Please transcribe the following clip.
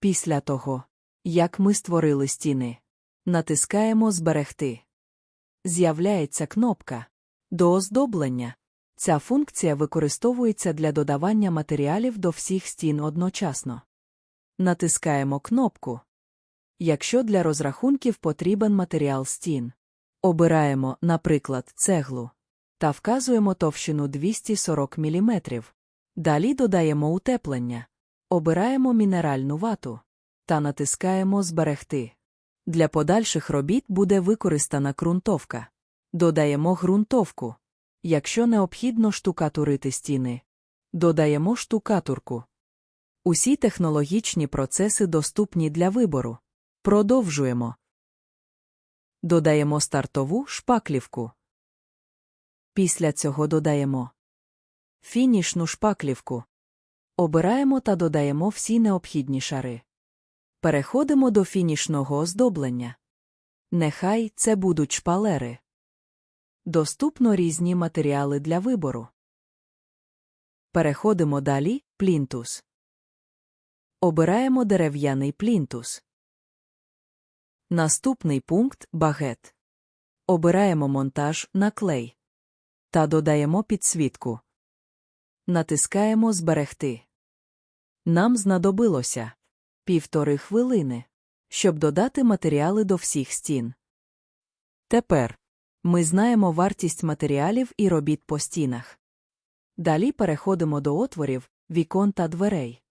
Після того, як ми створили стіни, натискаємо Зберегти. З'являється кнопка до оздоблення. Ця функція використовується для додавання матеріалів до всіх стін одночасно. Натискаємо кнопку. Якщо для розрахунків потрібен матеріал стін, обираємо, наприклад, цеглу та вказуємо товщину 240 мм. Далі додаємо утеплення, обираємо мінеральну вату та натискаємо Зберегти. Для подальших робіт буде використана ґрунтовка. Додаємо ґрунтовку. Якщо необхідно штукатурити стіни, додаємо штукатурку. Усі технологічні процеси доступні для вибору. Продовжуємо. Додаємо стартову шпаклівку. Після цього додаємо фінішну шпаклівку. Обираємо та додаємо всі необхідні шари. Переходимо до фінішного оздоблення. Нехай це будуть шпалери. Доступно різні матеріали для вибору. Переходимо далі плінтус. Обираємо дерев'яний плінтус. Наступний пункт багет. Обираємо монтаж на клей. Та додаємо підсвітку. Натискаємо Зберегти. Нам знадобилося півтори хвилини, щоб додати матеріали до всіх стін. Тепер ми знаємо вартість матеріалів і робіт по стінах. Далі переходимо до отворів, вікон та дверей.